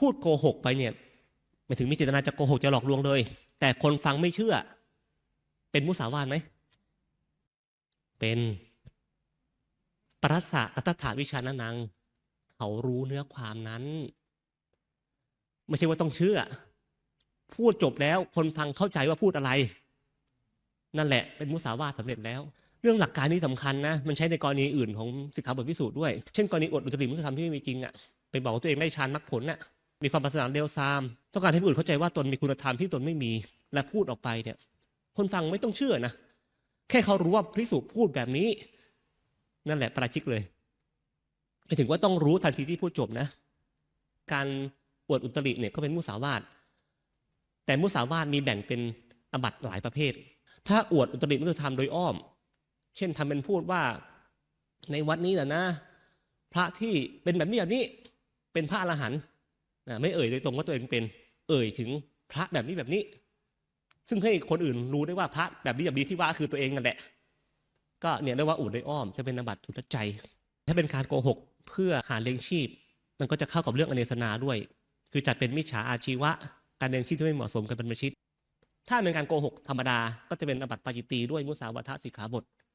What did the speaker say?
พูดโกหกไปเนี่ยไม่ถึงมีเจตนาจะโกหกจะหลอกลวงเลย แต่คนฟังไม่เชื่อ เป็นมุสาวาทไหม เป็นปรัสสะอัตถาวิชานานัง เขารู้เนื้อความนั้น ไม่ใช่ว่าต้องเชื่อ พูดจบแล้วคนฟังเข้าใจว่าพูดอะไร นั่นแหละ เป็นมุสาวาทสำเร็จแล้ว เรื่องหลักการนี้สำคัญนะ มันใช้ในกรณีอื่นของสิกขาบทพิสูจน์ด้วย เช่นกรณีอดอุตริมุสธรรมที่ไม่มีจริงอะ่ะไปบอกตัวเองได้ฌานมรรคผลน่ะ มีความปรารถนาเร็วซาม ต้องการให้ผู้อื่นเข้าใจว่าตนมีคุณธรรมที่ตนไม่มี และพูดออกไปเนี่ย คนฟังไม่ต้องเชื่อนะ แค่เขารู้ว่าพิสูจพูดแบบนี้ นั่นแหละประชิกเลยไม่ถึงว่าต้องรู้ทันทีที่พูดจบนะ การอวดอุตริเนี่ยก็เป็นมุสาวาทแต่มุสาวาทมีแบ่งเป็นอบัตหลายประเภท ถ้าอวดอุตริมุสธรรมโดยอ้อม เช่นทำเป็นพูดว่าในวัดนี้นะนะ พระที่เป็นแบบนี้แบบนี้เป็นพระอรหันต์ นะไม่เอ่ยโดยตรงว่าตัวเองเป็น เอ่ยถึงพระแบบนี้แบบนี้ ซึ่งให้คนอื่นรู้ได้ว่าพระแบบนี้แบบนี้ที่ว่าคือตัวเองนั่นแหละ ก็เนี่ยเรียกว่าอวดโดยอ้อมจะเป็นอบัตทุตใจ ถ้าเป็นการโกหกเพื่อหาเลี้ยงชีพ มันก็จะเข้ากับเรื่องอเนสนาด้วย คือจัดเป็นมิจฉาอาชีวะ การเลี้ยงชีพที่ไม่เหมาะสมกันเป็นประชิดถ้าเป็นการโกหกธรรมดา ก็จะเป็นอบัติปาจิตีด้วยมุสาวาทสิกขาบท